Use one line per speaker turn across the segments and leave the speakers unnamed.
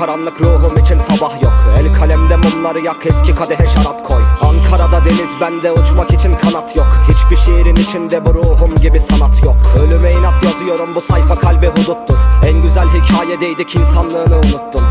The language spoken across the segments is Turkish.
karanlık ruhum için sabah yok. El kalemde mumları yak eski kadehe şarap koy. Ankara'da deniz bende uçmak için kanat yok. Hiçbir şiirin içinde bu ruhum gibi sanat yok. Ölüme inat yazıyorum bu sayfa kalbe huduttur. En güzel hikayedeydik insanlığını unuttun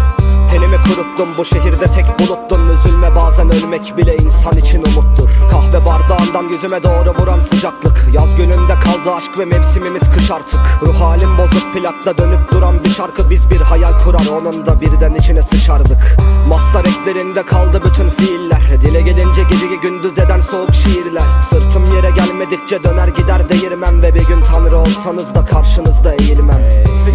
Tenimi kuruttum bu şehirde tek buluttum. Üzülme bazen ölmek bile insan için umuttur Kahve bardağından yüzüme doğru vuran sıcaklık. Yaz gününde kaldı aşk ve mevsimimiz kış artık. Ruh halim bozuk plakta dönüp duran bir şarkı Biz bir hayal kurar onun da birden içine sıçardık. Mastar eklerinde kaldı bütün fiiller. Dile gelince geceyi gündüz eden soğuk şiirler. Sırtım yere gelmedikçe döner gider değirmem Ve bir gün tanrı olsanız da karşınızda eğilmem.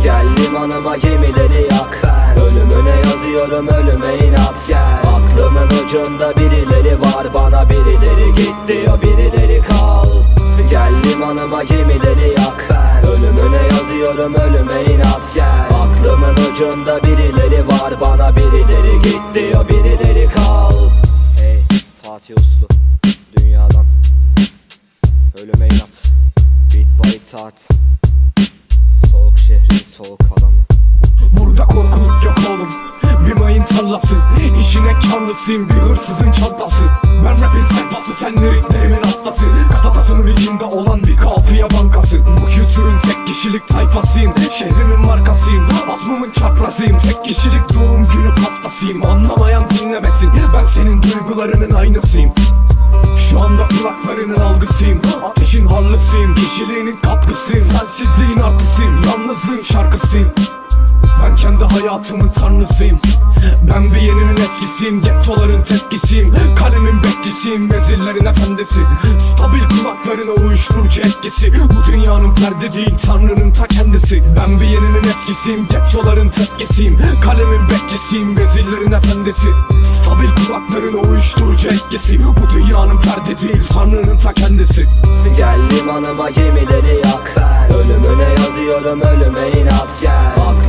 Gel limanıma gemileri yak. Ölümüne yazıyorum ölüme inat. Gel Aklımın ucunda birileri bana birileri git diyor birileri kal. Gel limanıma gemileri yak. Ölümüne yazıyorum ölüme inat. Gel. Aklımın ucunda birileri var bana birileri git diyor birileri kal. Hey Fatih Uslu Dünyadan Ölüme inat. Beat by itaat Soğuk şehrin soğuk adamı.
Burada korkuluk yok oğlum. Bir mayın tarlası İşine karlısıyım bir hırsızın çantası Ben rapin sayfası sen liriklerimin hastası. Kafatasının içinde olan bir kafiye bankası Bu kültürün tek kişilik tayfasıyım. Şehrimin markasıyım Asmımın çaprazıyım. Tek kişilik doğum günü pastasıyım. Anlamayan dinlemesin Ben senin duygularının aynısıyım. Şu anda kulaklarının algısıyım Ateşin harlısıyım. Kişiliğinin katkısıyım Sensizliğin artısıyım. Yalnızlığın şarkısıyım. Ben kendi hayatımın tanrısıyım. Ben bir yeninin eskisiyim Gettoların tepkisiyim Kalemin bekçisiyim Vezirlerin efendisi. Stabil kulaklarına uyuşturucu etkisi Bu dünyanın ferdi değil Tanrının ta kendisi. Ben bir yeninin eskisiyim Gettoların tepkisiyim Kalemin bekçisiyim Vezirlerin efendisi. Stabil kulaklarına uyuşturucu etkisi Bu dünyanın ferdi değil Tanrının ta kendisi.
Gel limanıma gemileri yak Ölümüne yazıyorum ölüme inat gel